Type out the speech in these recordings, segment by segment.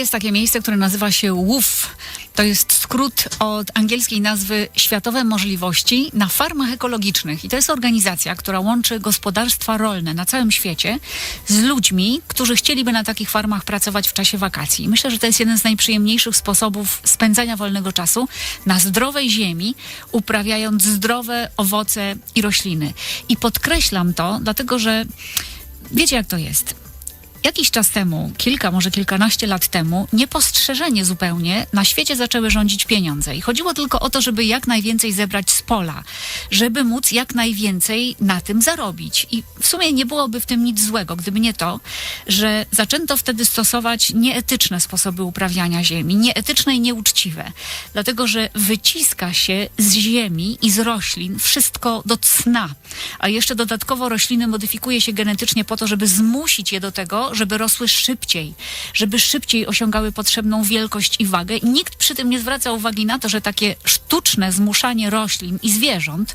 jest takie miejsce, które nazywa się WUF. To jest skrót od angielskiej nazwy Światowe Możliwości na Farmach Ekologicznych. I to jest organizacja, która łączy gospodarstwa rolne na całym świecie z ludźmi, którzy chcieliby na takich farmach pracować w czasie wakacji. Myślę, że to jest jeden z najprzyjemniejszych sposobów spędzania wolnego czasu na zdrowej ziemi, uprawiając zdrowe owoce i rośliny. I podkreślam to, dlatego że wiecie, jak to jest. Jakiś czas temu, kilka, może kilkanaście lat temu, niepostrzeżenie zupełnie na świecie zaczęły rządzić pieniądze. I chodziło tylko o to, żeby jak najwięcej zebrać z pola, żeby móc jak najwięcej na tym zarobić. I w sumie nie byłoby w tym nic złego, gdyby nie to, że zaczęto wtedy stosować nieetyczne sposoby uprawiania ziemi, nieetyczne i nieuczciwe. Dlatego, że wyciska się z ziemi i z roślin wszystko do cna. A jeszcze dodatkowo rośliny modyfikuje się genetycznie po to, żeby zmusić je do tego, żeby rosły szybciej, żeby szybciej osiągały potrzebną wielkość i wagę. I nikt przy tym nie zwraca uwagi na to, że takie sztuczne zmuszanie roślin i zwierząt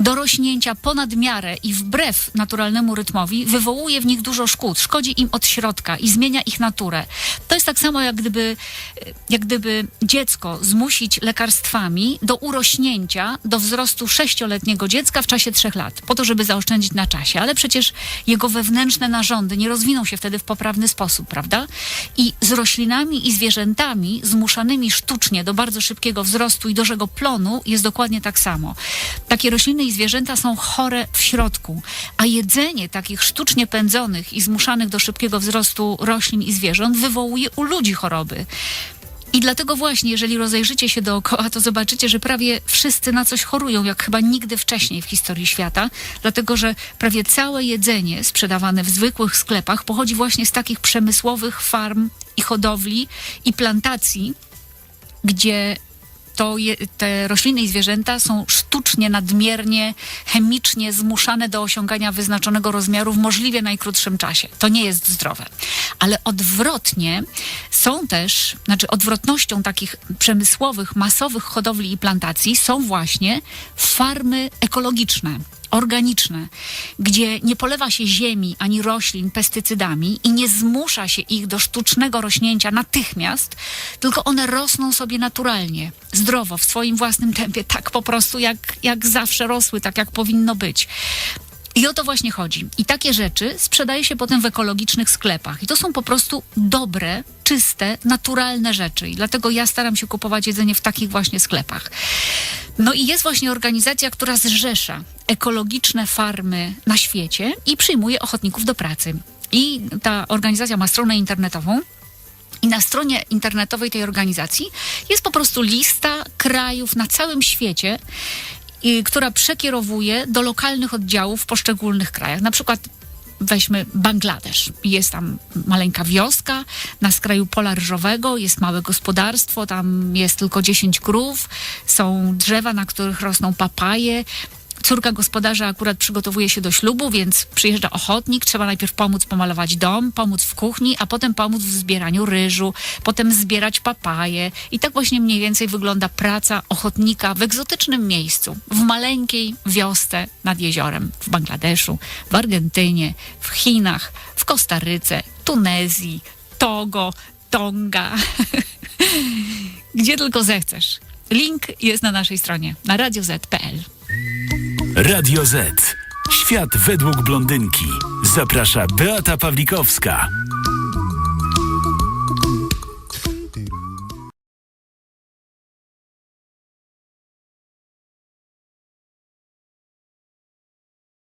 do rośnięcia ponad miarę i wbrew naturalnemu rytmowi wywołuje w nich dużo szkód, szkodzi im od środka i zmienia ich naturę. To jest tak samo, jak gdyby, jak gdyby dziecko zmusić lekarstwami do urośnięcia, do wzrostu sześcioletniego dziecka w czasie trzech lat, po to, żeby zaoszczędzić na czasie. Ale przecież jego wewnętrzne narządy nie rozwiną się wtedy w poprawny sposób, prawda? I z roślinami i zwierzętami zmuszanymi sztucznie do bardzo szybkiego wzrostu i dużego plonu jest dokładnie tak samo. Takie rośliny zwierzęta są chore w środku, a jedzenie takich sztucznie pędzonych i zmuszanych do szybkiego wzrostu roślin i zwierząt wywołuje u ludzi choroby. I dlatego właśnie, jeżeli rozejrzycie się dookoła, to zobaczycie, że prawie wszyscy na coś chorują, jak chyba nigdy wcześniej w historii świata, dlatego że prawie całe jedzenie sprzedawane w zwykłych sklepach pochodzi właśnie z takich przemysłowych farm i hodowli i plantacji, gdzie to je, te rośliny i zwierzęta są sztucznie, nadmiernie, chemicznie zmuszane do osiągania wyznaczonego rozmiaru w możliwie najkrótszym czasie. To nie jest zdrowe. Ale odwrotnie są też, znaczy odwrotnością takich przemysłowych, masowych hodowli i plantacji są właśnie farmy ekologiczne organiczne, gdzie nie polewa się ziemi ani roślin pestycydami i nie zmusza się ich do sztucznego rośnięcia natychmiast, tylko one rosną sobie naturalnie, zdrowo, w swoim własnym tempie, tak po prostu jak, jak zawsze rosły, tak jak powinno być. I o to właśnie chodzi. I takie rzeczy sprzedaje się potem w ekologicznych sklepach. I to są po prostu dobre, czyste, naturalne rzeczy. I dlatego ja staram się kupować jedzenie w takich właśnie sklepach. No i jest właśnie organizacja, która zrzesza ekologiczne farmy na świecie i przyjmuje ochotników do pracy. I ta organizacja ma stronę internetową. I na stronie internetowej tej organizacji jest po prostu lista krajów na całym świecie, i, która przekierowuje do lokalnych oddziałów w poszczególnych krajach. Na przykład weźmy Bangladesz. Jest tam maleńka wioska na skraju pola ryżowego, jest małe gospodarstwo, tam jest tylko 10 krów, są drzewa, na których rosną papaje. Córka gospodarza akurat przygotowuje się do ślubu, więc przyjeżdża ochotnik. Trzeba najpierw pomóc pomalować dom, pomóc w kuchni, a potem pomóc w zbieraniu ryżu, potem zbierać papaje. I tak właśnie mniej więcej wygląda praca ochotnika w egzotycznym miejscu, w maleńkiej wiosce nad jeziorem, w Bangladeszu, w Argentynie, w Chinach, w Kostaryce, Tunezji, Togo, Tonga. Gdzie tylko zechcesz. Link jest na naszej stronie na radioz.pl. Radio Z. Świat według blondynki. Zaprasza Beata Pawlikowska.